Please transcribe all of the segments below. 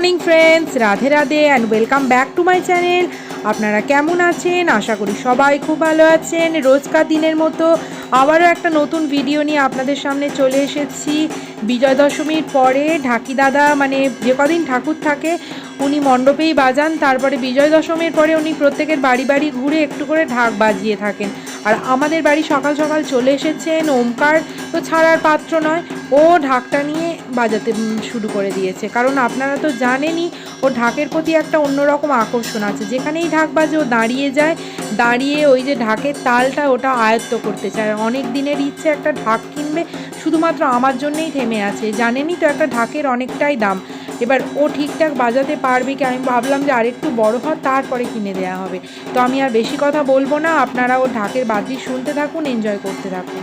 Morning friends, Radhe Radhe and welcome back to my channel আপনারা কেমন আছেন? আশা করি সবাই খুব ভালো আছেন। রোজকার দিনের মতো আবারও একটা নতুন ভিডিও নিয়ে আপনাদের সামনে চলে এসেছি। বিজয় দশমীর পরে ঢাকি দাদা মানে যে কদিন ঠাকুর থাকে, উনি মণ্ডপেই বাজান। তারপরে বিজয় দশমীর পরে উনি প্রত্যেকের বাড়ি বাড়ি ঘুরে একটু করে ঢাক বাজিয়ে থাকেন। আর আমাদের বাড়ি সকাল সকাল চলে এসেছেন ওমকার। তো ছাড়ার পাত্র নয়, ও ঢাকটা নিয়ে বাজাতে শুরু করে দিয়েছে। কারণ আপনারা তো জানেনই, ও ঢাকের প্রতি একটা অন্যরকম আকর্ষণ আছে। যেখানেই ঢাক বাজে, ও দাঁড়িয়ে যায়, দাঁড়িয়ে ওই যে ঢাকের তালটা ওটা আয়ত্ত করতে চায়। অনেক দিনের ইচ্ছে একটা ঢাক কিনবে, শুধুমাত্র আমার জন্যেই থেমে আছে। জানেনই তো একটা ঢাকের অনেকটাই দাম। এবার ও ঠিকঠাক বাজাতে পারবে কি? আমি ভাবলাম যে আরেকটু বড় হয় তারপরে কিনে দেওয়া হবে। তো আমি আর বেশি কথা বলব না। আপনারা ও ঢাকের বাজি শুনতে থাকুন, এনজয় করতে থাকুন।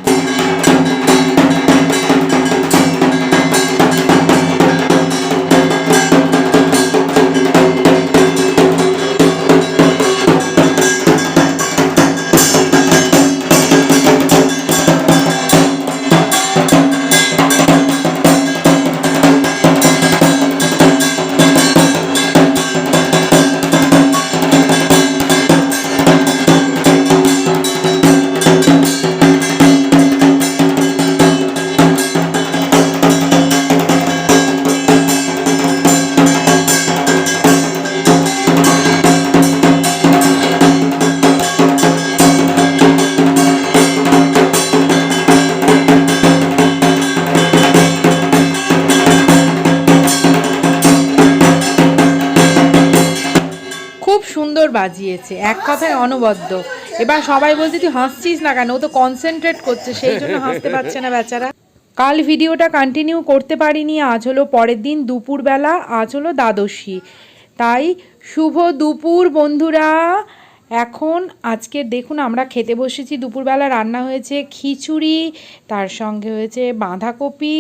এক কথায় অনবদ্য। এবার সবাই বলছে, তুই হাসছিস না কেন? ও তো কনসেন্ট্রেট করছে, সেই জন্য হাসতে পারছে না বেচারা। কাল ভিডিওটা কন্টিনিউ করতে পারিনি, আজ হলো পরের দিন দুপুরবেলা, আজ হলো দ্বাদশী। তাই শুভ দুপুর বন্ধুরা। এখন আজকে দেখুন আমরা খেতে বসেছি দুপুরবেলা রান্না হয়েছে খিচুড়ি তার সঙ্গে হয়েছে বাঁধাকপি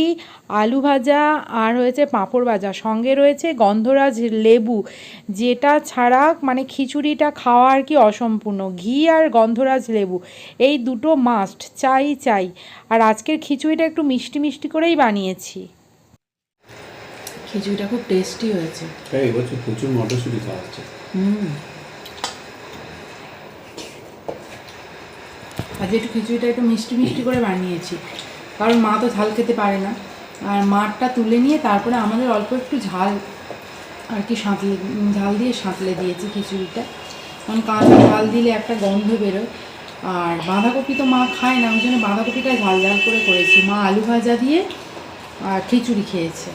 আলু ভাজা আর হয়েছে পাঁপড় ভাজা। সঙ্গে রয়েছে গন্ধরাজ লেবু যেটা ছাড়া মানে খিচুড়িটা খাওয়া আর কি অসম্পূর্ণ। ঘি আর গন্ধরাজ লেবু এই দুটো মাস্ট চাই চাই। আর আজকের খিচুড়িটা একটু মিষ্টি মিষ্টি করেই বানিয়েছি। খিচুড়িটা খুব টেস্টি হয়েছে। প্রচুর মটরশুঁটি খাওয়া হচ্ছে। হুম। আজ একটু খিচুড়িটা একটু মিষ্টি মিষ্টি করে বানিয়েছি। কারণ মা তো ঝাল খেতে পারে না। আর মাঠটা তুলে নিয়ে তারপরে আমাদের অল্প একটু ঝাল আর কি সাঁতলে, ঝাল দিয়ে সাঁতলে দিয়েছি খিচুড়িটা। কারণ কাঁচা ঝাল দিলে একটা গন্ধ বেরোয়। আর বাঁধাকপি তো মা খায় না, ওই জন্য বাঁধাকপিটা ঝাল ঝাল করে করেছি। মা আলু ভাজা দিয়ে, আর খিচুড়ি খেয়েছে।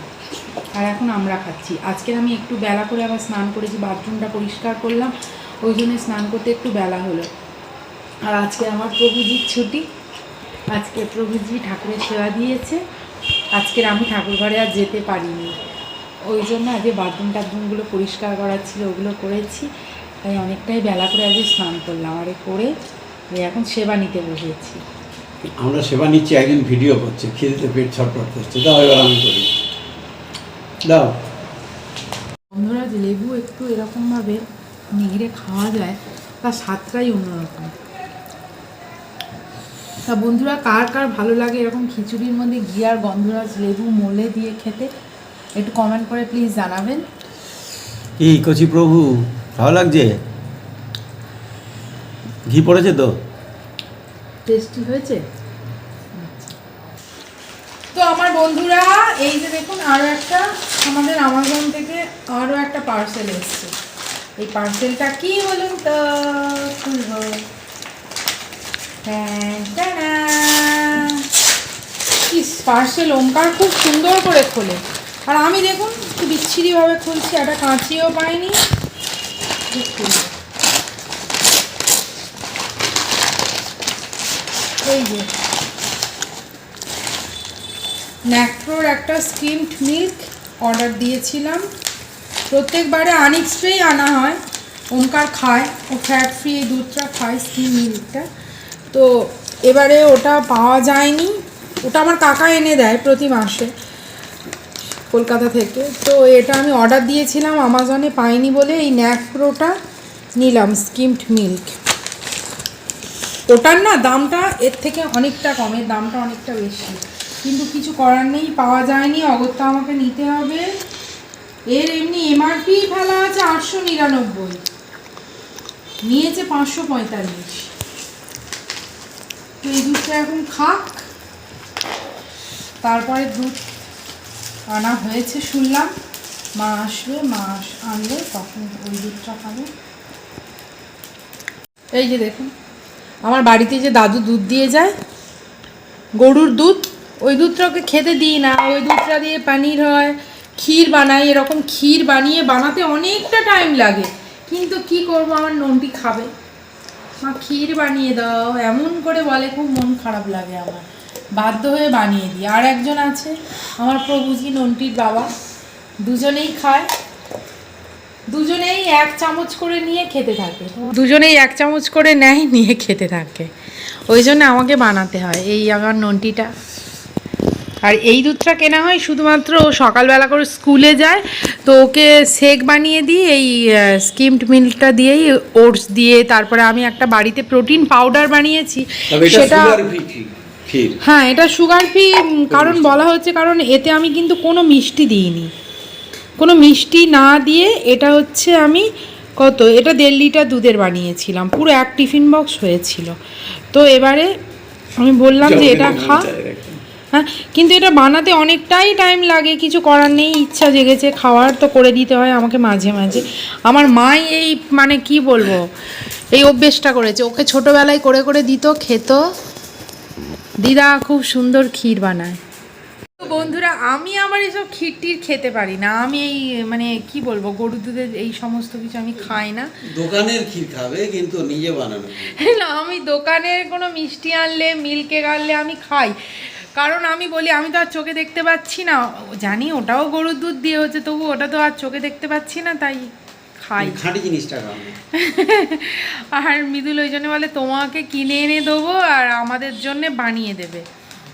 আর এখন আমরা খাচ্ছি। আজকের আমি একটু বেলা করে আবার স্নান করেছি, বাথরুমটা পরিষ্কার করলাম। ওই জন্য স্নান করতে একটু বেলা হলো। আর আজকে আমার প্রভুজির ছুটি। আজকে প্রভুজি ঠাকুরের সেবা দিয়েছে। আজকের আমি ঠাকুর ঘরে আর যেতে পারিনি। ওই জন্য আজকে বাথরুম টাথরুমগুলো পরিষ্কার করার ছিল ওগুলো করেছি। তাই অনেকটাই বেলা করে আজকে স্নান করলাম। আর করে এখন সেবা নিতে বসেছি। আমরা সেবা নিচ্ছি একজন ভিডিও করছে। খিলতে পেট ছটফট করছে। দাও এবার আমি করি। দাও। বন্ধুরা লেবু একটু এরকমভাবে নিগড়ে খাওয়া যায় তার স্বাদটাই অন্যরকম। তা বন্ধুরা কার কার ভালো লাগে এরকম খিচুড়ির মধ্যে ঘি আর গন্ধরাজ লেবু মোলে দিয়ে খেতে? একটু কমেন্ট করে প্লিজ জানাবেন। কি কচি প্রভু ভালো লাগছে? ঘি পড়েছে তো? টেস্টি হয়েছে? তো আমার বন্ধুরা এই যে দেখুন আরও একটা আমাদের আমাজন থেকে আরও একটা পার্সেল এসছে। এই পার্সেলটা কি বলুন তো? খুলবো ইস পার্সেল ওমকার খুব সুন্দর করে খোলে। আর আমি দেখুন একটু বিচ্ছিরিভাবে খুলছি একটা কাঁচিও পাইনি। এই যে। ন্যাক্রোর একটা স্কিমড মিল্ক অর্ডার দিয়েছিলাম। প্রত্যেকবারে আনিক্সটাই আনা হয়। ওমকার খায়, ও ফ্যাট ফ্রি দুধটা খায় স্কিম মিল্কটা তো এবারে ওটা পাওয়া যায়নি। ওটা আমার কাকা এনে দেয় প্রতি মাসে কলকাতা থেকে। তো এটা আমি অর্ডার দিয়েছিলাম আমাজনে পাইনি বলে এই ন্যাক্রোটা নিলাম স্কিমড মিল্ক ওটার না দামটা এর থেকে অনেকটা কমের দামটা অনেকটা বেশি। কিন্তু কিছু করার নেই, পাওয়া যায়নি, অগত্যা আমাকে নিতে হবে। এর এমনি এমআরপি ফেলা আছে আটশো নিরানব্বই। নিয়েছে পাঁচশো পঁয়তাল্লিশ। তো এই দুধটা এখন খাক। তারপরে দুধ আনা হয়েছে শুনলাম। মা আসবে, মা আনলে তখন ওই দুধটা খাবে। এই যে দেখুন, আমার বাড়িতে যে দাদু দুধ দিয়ে যায়, গরুর দুধ, ওই দুধটা ওকে খেতে দিই না। ওই দুধটা দিয়ে পানির হয়, ক্ষীর বানাই, এরকম ক্ষীর বানিয়ে বানাতে অনেকটা টাইম লাগে। কিন্তু কি করব, আমার ননটি খাবে। মা ক্ষীর বানিয়ে দাও, এমন করে বলে, খুব মন খারাপ লাগে আমার। বাধ্য হয়ে বানিয়ে দিই। আর একজন আছে, আমার প্রভুজি, নন্টির বাবা। দুজনেই খায়। দুজনেই এক চামচ করে নিয়ে খেতে থাকে। দুজনেই এক চামচ করে নেয়, নিয়ে খেতে থাকে। ওই জন্য আমাকে বানাতে হয়। এই আমার নন্টিটা। আর এই দুধটা কেনা হয় শুধুমাত্র ও সকালবেলা করে স্কুলে যায় তো ওকে শেক বানিয়ে দিই এই স্কিমড মিল্কটা দিয়েই ওটস দিয়ে তারপরে আমি একটা বাড়িতে প্রোটিন পাউডার বানিয়েছি। সেটা হ্যাঁ এটা সুগার ফ্রি কারণ বলা হচ্ছে কারণ এতে আমি কিন্তু কোনো মিষ্টি দিইনি। কোনো মিষ্টি না দিয়ে এটা হচ্ছে আমি কত এটা দেড় লিটার দুধের বানিয়েছিলাম পুরো এক টিফিন বক্স হয়েছিল। তো এবারে আমি বললাম যে এটা খা। হ্যাঁ কিন্তু এটা বানাতে অনেকটাই টাইম লাগে কিছু করার নেই ইচ্ছা জেগেছে খাওয়ার তো করে দিতে হয় আমাকে মাঝে মাঝে। আমার মাই এই মানে কি বলব এই অভ্যেসটা করেছে। ওকে ছোটোবেলায় করে করে দিত খেত। দিদা খুব সুন্দর ক্ষীর বানায়। তো বন্ধুরা আমি আমার এসব ক্ষীর টির খেতে পারি না। আমি এই মানে কি বলব গরু দুধের এই সমস্ত কিছু আমি খাই না। দোকানের ক্ষীর খাবে কিন্তু নিজে বানানো না আমি দোকানের কোনো মিষ্টি আনলে মিল্কে আনলে আমি খাই। কারণ আমি বলি আমি তো আর চোখে দেখতে পাচ্ছি না। জানি ওটাও গরুর দুধ দিয়ে হচ্ছে তবু ওটা তো আর চোখে দেখতে পাচ্ছি না তাই খাই। খাঁটি জিনিসটা আর মৃদুল ওই জন্য বলে তোমাকে কিনে এনে দেবো আর আমাদের জন্য বানিয়ে দেবে।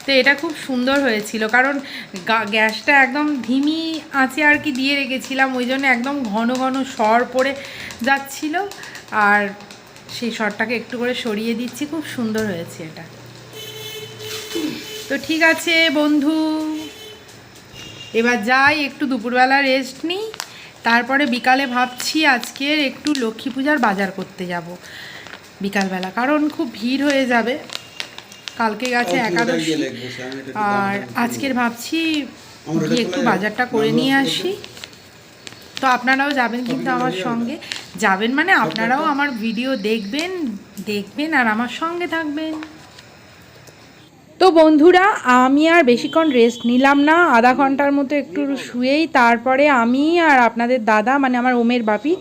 তো এটা খুব সুন্দর হয়েছিল কারণ গ্যাসটা একদম ধিমি আঁচে আর কি দিয়ে রেখেছিলাম ওই জন্য একদম ঘন ঘন সর পড়ে যাচ্ছিল। আর সেই সরটাকে একটু করে সরিয়ে দিচ্ছি খুব সুন্দর হয়েছে এটা। তো ঠিক আছে বন্ধু। এবার যাই একটু দুপুরবেলা রেস্ট নিই। তারপরে বিকালে ভাবছি আজকের একটু লক্ষ্মী পূজার বাজার করতে যাব বিকালবেলা কারণ খুব ভিড় হয়ে যাবে। কালকে গেছে একাদশী। আর আজকের ভাবছি গিয়ে একটু বাজারটা করে নিয়ে আসি। তো আপনারাও যাবেন কিন্তু আমার সঙ্গে। যাবেন মানে আপনারাও আমার ভিডিও দেখবেন দেখবেন আর আমার সঙ্গে থাকবেন। তো বন্ধুরা, আমি আর বেশিক্ষণ রেস্ট নিলাম না। আধা ঘণ্টার মতো একটু শুয়েই তারপরে আমি আর আপনাদের দাদা মানে আমার ওমের বাপি,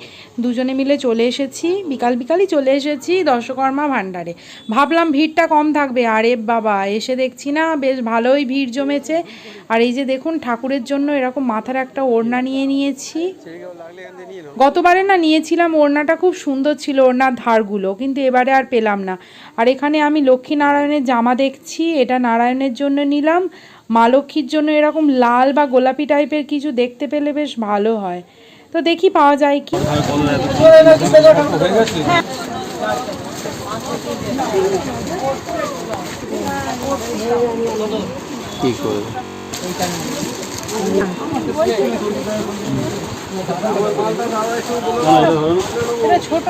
দুজনে মিলে চলে এসেছি। বিকাল বিকালই চলে এসেছি দর্শকর্মা ভাণ্ডারে। ভাবলাম ভিড়টা কম থাকবে। আরে বাবা, এসে দেখছি না, বেশ ভালোই ভিড় জমেছে। আর এই যে দেখুন, ঠাকুরের জন্য এরকম মাথার একটা ওড়না নিয়ে নিয়েছি। গতবারে না নিয়েছিলাম, ওড়নাটা খুব সুন্দর ছিল, ওড়নার ধারগুলো, কিন্তু এবারে আর পেলাম না। আর এখানে আমি লক্ষ্মী নারায়ণের জামা দেখছি এটা নারায়ণের জন্য নিলাম। মা লক্ষ্মীর জন্য এরকম লাল বা গোলাপি টাইপের কিছু দেখতে পেলে বেশ ভালো হয়। তো দেখি পাওয়া যায় কি? কি করবে ছোট।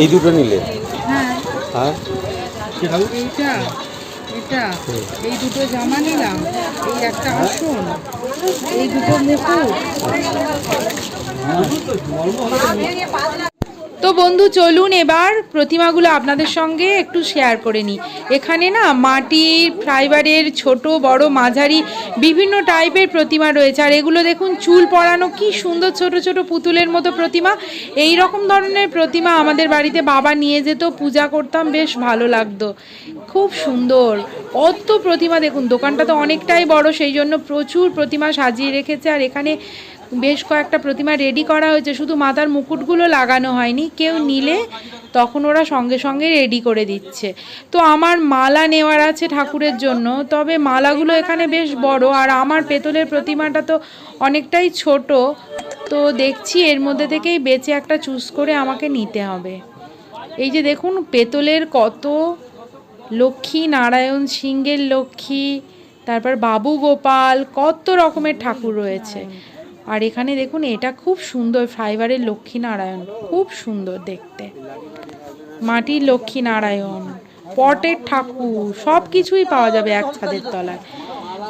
এই দুটো নিলে। আর? এইটা এটা। এই দুটো জামা নিলাম এই একটা আসন এই দুটো মুকুট। তো বন্ধু, চলুন এবার প্রতিমাগুলো আপনাদের সঙ্গে একটু শেয়ার করে নিই। এখানে না মাটির ফাইবারের ছোট, বড়, মাঝারি বিভিন্ন টাইপের প্রতিমা রয়েছে। আর এগুলো দেখুন, চুল পরানো কি সুন্দর ছোট ছোট পুতুলের মতো প্রতিমা। এই রকম ধরনের প্রতিমা আমাদের বাড়িতে বাবা নিয়ে যেত, পূজা করতাম, বেশ ভালো লাগতো। খুব সুন্দর। কত প্রতিমা দেখুন, দোকানটা তো অনেকটাই বড়, সেই জন্য প্রচুর প্রতিমা সাজিয়ে রেখেছে। আর এখানে বেশ কয়েকটা প্রতিমা রেডি করা হয়েছে, শুধু মাথার মুকুটগুলো লাগানো হয়নি, কেউ নিলে তখন ওরা সঙ্গে সঙ্গে রেডি করে দিচ্ছে। তো আমার মালা নেওয়ার আছে ঠাকুরের জন্য, তবে মালাগুলো এখানে বেশ বড়, আর আমার পেতলের প্রতিমাটা তো অনেকটাই ছোট, তো দেখছি এর মধ্যে থেকেই বেছে একটা চুজ করে আমাকে নিতে হবে। এই যে দেখুন, পেতলের কত, লক্ষ্মী নারায়ণ সিংহের লক্ষ্মী, তারপর বাবু গোপাল, কত রকমের ঠাকুর রয়েছে। আর এখানে দেখুন, এটা খুব সুন্দর ফাইবারের লক্ষ্মীনারায়ণ, খুব সুন্দর দেখতে। মাটির লক্ষ্মীনারায়ণ, পটের ঠাকুর, সব কিছুই পাওয়া যাবে এক ছাদের তলায়।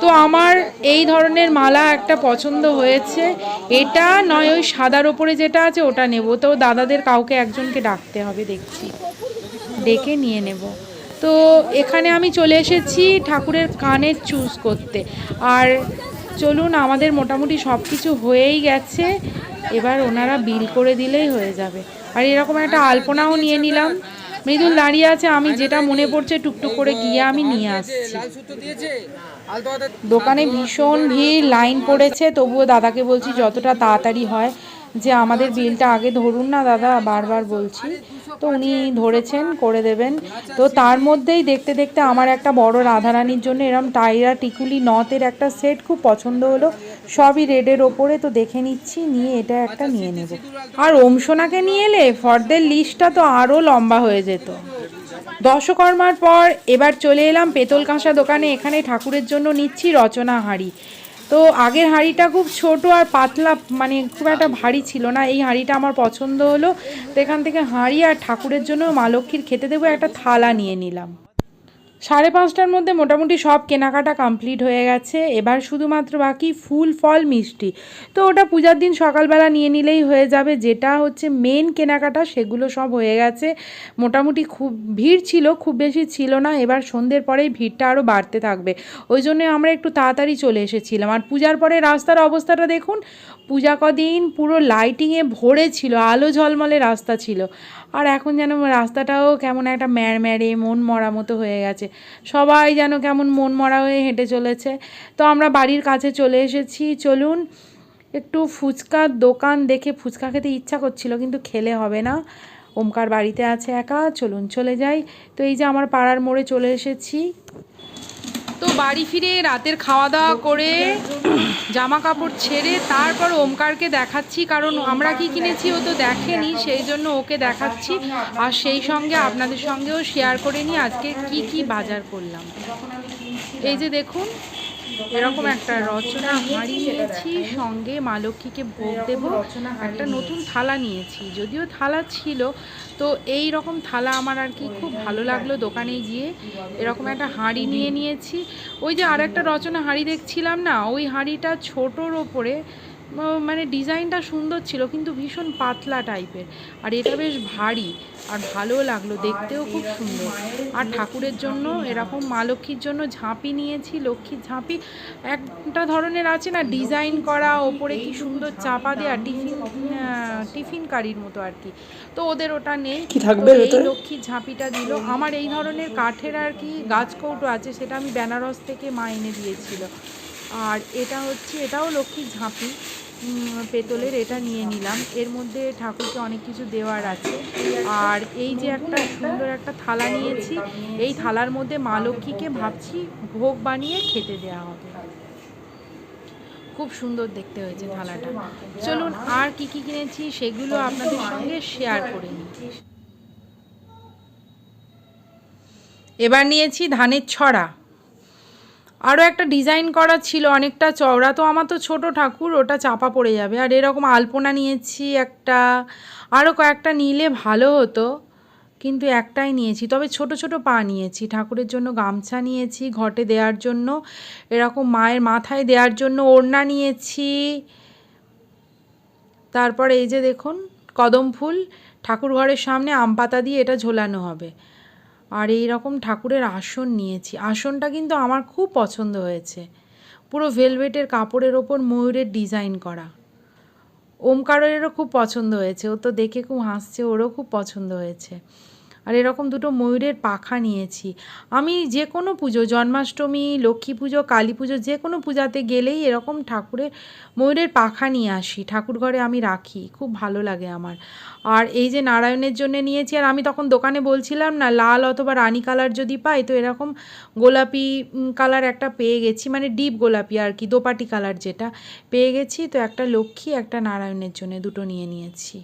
তো আমার এই ধরনের মালা একটা পছন্দ হয়েছে। এটা নয়, ওই সাদার ওপরে যেটা আছে, ওটা নেব। তো দাদাদের কাউকে একজনকে ডাকতে হবে, দেখছি। ডেকে নিয়ে নেব। তো এখানে আমি চলে এসেছি ঠাকুরের কানের চুজ করতে। আর চলুন, আমাদের মোটামুটি সব কিছু হয়েই গেছে। এবার ওনারা বিল করে দিলেই হয়ে যাবে। আর এরকম একটা আলপনাও নিয়ে নিলাম। মৃদুল দাঁড়িয়ে আছে, আমি যেটা মনে পড়ছে টুকটুক করে গিয়ে আমি নিয়ে আসছি। দোকানে ভীষণ ভিড়, লাইন পড়েছে, তবুও দাদাকে বলছি যতটা তাড়াতাড়ি হয়। যে আমাদের বিলটা আগে ধরুন না দাদা, বারবার বলছি। তো উনি ধরেছেন, করে দেবেন। তো তার মধ্যেই দেখতে দেখতে আমার একটা বড় রাধারানীর জন্য এরম টাইরা টিকুলি নথের একটা সেট খুব পছন্দ হলো। সবই রেডের ওপরে, তো দেখে নিচ্ছি, নিয়ে এটা একটা নিয়ে নেব। আর ওম সোনাকে নিয়ে এলে ফর্দের লিস্টটা তো আরও লম্বা হয়ে যেত। দশকর্মার পর এবার চলে এলাম পেতল কাঁসা দোকানে। এখানে ঠাকুরের জন্য নিচ্ছি রচনা হাঁড়ি। তো আগের হাঁড়িটা খুব ছোট আর পাতলা মানে খুব একটা ভারী ছিল না। এই হাঁড়িটা আমার পছন্দ হলো। তো এখান থেকে হাঁড়ি আর ঠাকুরের জন্য মা লক্ষ্মীর খেতে দেবো একটা থালা নিয়ে নিলাম। সাড়ে পাঁচটার মধ্যে মোটামুটি সব কেনাকাটা কমপ্লিট হয়ে গেছে। এবার শুধুমাত্র বাকি ফুল, ফল, মিষ্টি। তো ওটা পূজার দিন সকালবেলা নিয়ে নিলেই হয়ে যাবে। যেটা হচ্ছে মেন কেনাকাটা, সেগুলো সব হয়ে গেছে। মোটামুটি খুব ভিড় ছিল, খুব বেশি ছিল না। এবার সন্ধ্যের পরেই ভিড়টা আরও বাড়তে থাকবে। ওই জন্য আমরা একটু তাড়াতাড়ি চলে এসেছিলাম। আর পূজার পরে রাস্তার অবস্থাটা দেখুন, পূজা কদিন পুরো লাইটিংয়ে ভরে ছিল, আলো ঝলমলে রাস্তা ছিল। আর এখন যেন রাস্তাটাও কেমন একটা ম্যাড়ম্যাড়ে, মন মরা মতো হয়ে গেছে। সবাই যেন কেমন মন মরা হয়ে হেঁটে চলেছে। তো আমরা বাড়ির কাছে চলে এসেছি। চলুন একটু ফুচকার দোকান দেখে ফুচকা খেতে ইচ্ছা করছিল, কিন্তু খেলে হবে না। ওমকার বাড়িতে আছে একা, চলুন চলে যাই। তো এই যে আমার পাড়ার মোড়ে চলে এসেছি। তো বাড়ি ফিরে রাতের খাওয়া দাওয়া করে জামা কাপড় ছেড়ে তারপর ওমকারকে দেখাচ্ছি। কারণ আমরা কি কিনেছি ও তো দেখেনি, সেই জন্য ওকে দেখাচ্ছি। আর সেই সঙ্গে আপনাদের সঙ্গেও শেয়ার করে নিই আজকে কি কি বাজার করলাম। এই যে দেখুন এরকম একটা রচনা হাঁড়ি নিয়েছি সঙ্গে মা লক্ষ্মীকে ভোগ দেবো। একটা নতুন থালা নিয়েছি, যদিও থালা ছিল। তো এই রকম থালা আমার আর কি খুব ভালো লাগল দোকানে গিয়ে। এরকম একটা হাঁড়ি নিয়ে নিয়েছি। ওই যে আর একটা রচনা হাঁড়ি দেখছিলাম না, ওই হাঁড়িটা ছোটোর ওপরে মানে ডিজাইনটা সুন্দর ছিল কিন্তু ভীষণ পাতলা টাইপের। আর এটা বেশ ভারী আর ভালোও লাগল দেখতেও খুব সুন্দর। আর ঠাকুরের জন্য এরকম মা লক্ষ্মীর জন্য ঝাঁপি নিয়েছি লক্ষ্মীর ঝাঁপি। একটা ধরনের আছে না ডিজাইন করা ওপরে কি সুন্দর চাপা দেওয়া টিফিন টিফিন কারির মতো আর কি। তো ওদের ওটা নেই কি থাকবে এই লক্ষ্মীর ঝাঁপিটা দিল। আমার এই ধরনের কাঠের আর কি গাছ কৌটো আছে সেটা আমি বেনারস থেকে মা এনে দিয়েছিল। আর এটা হচ্ছে এটাও লক্ষ্মীর ঝাঁপি। পেতলের এটা নিয়ে নিলাম। এর মধ্যে ঠাকুরকে অনেক কিছু দেওয়ার আছে। আর এই যে একটা সুন্দর একটা থালা নিয়েছি, এই থালার মধ্যে মা লক্ষ্মীকে ভাবছি ভোগ বানিয়ে খেতে দেওয়া হবে। খুব সুন্দর দেখতে হয়েছে থালাটা। চলুন আর কি কি কিনেছি সেগুলো আপনাদের সঙ্গে শেয়ার করে নিই। এবার নিয়েছি ধানের ছড়া। আরও একটা ডিজাইন করা ছিল, অনেকটা চওড়া। তো আমার তো ছোট ঠাকুর, ওটা চাপা পড়ে যাবে। আর এরকম আলপনা নিয়েছি একটা আরও কয়েকটা নিলে ভালো হতো, কিন্তু একটাই নিয়েছি। তবে ছোট ছোট পা নিয়েছি, ঠাকুরের জন্য গামছা নিয়েছি, ঘটে দেওয়ার জন্য, এরকম মায়ের মাথায় দেওয়ার জন্য ওড়না নিয়েছি। তারপর এই যে দেখুন, কদম ফুল ঠাকুর ঘরের সামনে আম পাতা দিয়ে এটা ঝোলানো হবে। আর এই রকম ঠাকুরের আসন নিয়েছি। আসনটা কিন্তু আমার খুব পছন্দ হয়েছে। পুরো ভেলভেটের কাপড়ের ওপর ময়ূরের ডিজাইন করা। ওমকারেরও খুব পছন্দ হয়েছে। ও তো দেখে খুব হাসছে, ওরও খুব পছন্দ হয়েছে। আর এরকম দুটো ময়ূরের পাখা নিয়েছি। আমি যে কোনো পুজো, জন্মাষ্টমী, লক্ষ্মী পুজো, কালী পুজো যে কোনো পূজাতে গেলেই এরকম ঠাকুরের ময়ূরের পাখা নিয়ে আসি। ঠাকুর ঘরে আমি রাখি, খুব ভালো লাগে আমার। আর এই যে নারায়ণের জন্য নিয়েছি, আর আমি তখন দোকানে বলছিলাম না, লাল অথবা রানী কালার যদি পাই, তো এরকম গোলাপি কালার একটা পেয়ে গেছি মানে ডিপ গোলাপি আর কি, দোপাটি কালার যেটা পেয়ে গেছি, তো একটা লক্ষ্মী, একটা নারায়ণের জন্য দুটো নিয়ে নিয়েছি।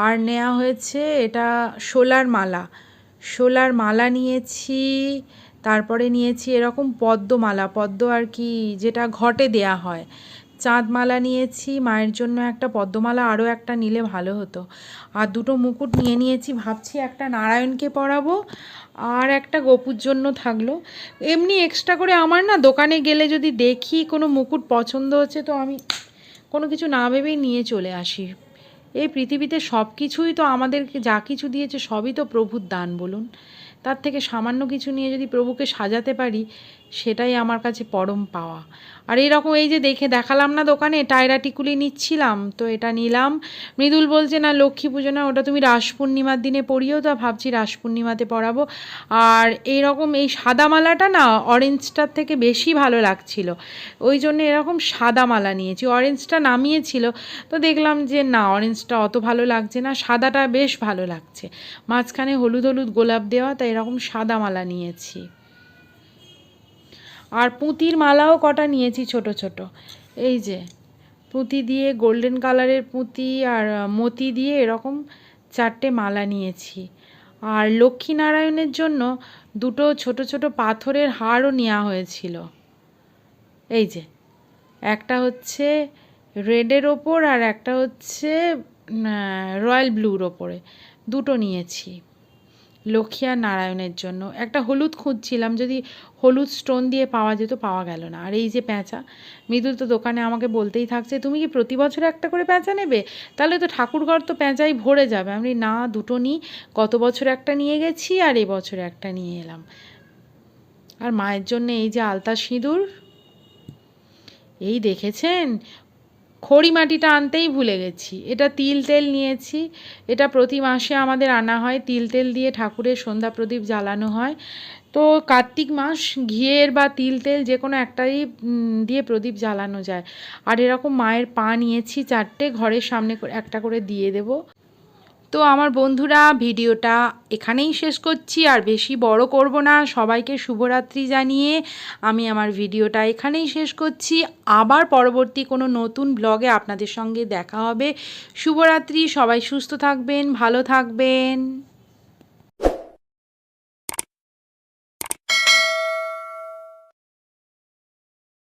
আর নেওয়া হয়েছে এটা শোলার মালা। শোলার মালা নিয়েছি, তারপরে নিয়েছি এরকম পদ্মমালা পদ্ম আর কি যেটা ঘটে দেয়া হয়। চাঁদমালা নিয়েছি, মায়ের জন্য একটা পদ্মমালা আরও একটা নিলে ভালো হতো। আর দুটো মুকুট নিয়ে নিয়েছি, ভাবছি একটা নারায়ণকে পরাবো আর একটা গপুর জন্য থাকল। এমনি এক্সট্রা করে আমার না দোকানে গেলে যদি দেখি কোনো মুকুট পছন্দ হচ্ছে তো আমি কোনো কিছু না ভেবেই নিয়ে চলে আসি। এই পৃথিবীতে সব কিছুই তো আমাদেরকে যা কিছু দিয়েছে সবই তো প্রভুর দান, বলুন। তার থেকে সামান্য কিছু নিয়ে যদি প্রভুকে সাজাতে পারি সেটাই আমার কাছে পরম পাওয়া। আর এরকম এই যে দেখে দেখালাম না দোকানে, টায়রা টিকুলি নিচ্ছিলাম, তো এটা নিলাম। মৃদুল বলছে, না, লক্ষ্মী পুজো না, ওটা তুমি রাস পূর্ণিমার দিনে পড়িও তো ভাবছি রাস পূর্ণিমাতে পরাবো। আর এইরকম এই সাদা মালাটা না, অরেঞ্জটার থেকে বেশি ভালো লাগছিল। ওই জন্য এরকম সাদা মালা নিয়েছি। অরেঞ্জটা নামিয়েছিল, তো দেখলাম যে, না, অরেঞ্জটা অত ভালো লাগছে না, সাদাটা বেশ ভালো লাগছে। মাঝখানে হলুদ হলুদ গোলাপ দেওয়া, তাই এরকম সাদা মালা নিয়েছি। আর পুঁতির মালাও কটা নিয়েছি ছোট ছোট। এই যে, পুঁতি দিয়ে গোল্ডেন কালারের পুঁতি আর মতি দিয়ে এরকম চারটে মালা নিয়েছি। আর লক্ষ্মীনারায়ণের জন্য দুটো ছোট ছোট পাথরের হারও নেওয়া হয়েছিল। এই যে, একটা হচ্ছে রেডের ওপর আর একটা হচ্ছে রয়্যাল ব্লুর ওপরে। দুটো নিয়েছি। লক্ষ্মী নারায়ণের জন্য। একটা হলুদ খুঁজছিলাম, যদি হলুদ স্টোন দিয়ে পাওয়া যেত, পাওয়া গেল না। আর এই যে প্যাঁচা মৃদুল তো দোকানে আমাকে বলতেই থাকছে, তুমি কি প্রতি বছর একটা করে প্যাঁচা নেবে? তাহলে তো ঠাকুরঘর তো প্যাঁচাই ভরে যাবে। আমি না, দুটো নিই গত বছর একটা নিয়ে গেছি আর এই বছর একটা নিয়ে এলাম। আর মায়ের জন্য এই যে আলতা সিঁদুর, এই দেখেছেন? খড়ি মাটিটা আনতেই ভুলে গেছি। এটা তিল তেল নিয়েছি। এটা প্রতি মাসে আমাদের আনা হয়। তিল তেল দিয়ে ঠাকুরের সন্ধ্যা প্রদীপ জ্বালানো হয়। তো কার্তিক মাস ঘিয়ের বা তিল তেল যে কোনো একটাই দিয়ে প্রদীপ জ্বালানো যায়। আর এরকম মায়ের পা নিয়েছি চারটে। ঘরের সামনে একটা করে দিয়ে দেবো। তো আমার বন্ধুরা, ভিডিওটা এখানেই শেষ করছি। আর বেশি বড় করব না। সবাইকে শুভরাত্রি জানিয়ে আমি আমার ভিডিওটা এখানেই শেষ করছি। আবার পরবর্তী কোনো নতুন ব্লগে আপনাদের সঙ্গে দেখা হবে। শুভরাত্রি। সবাই সুস্থ থাকবেন, ভালো থাকবেন।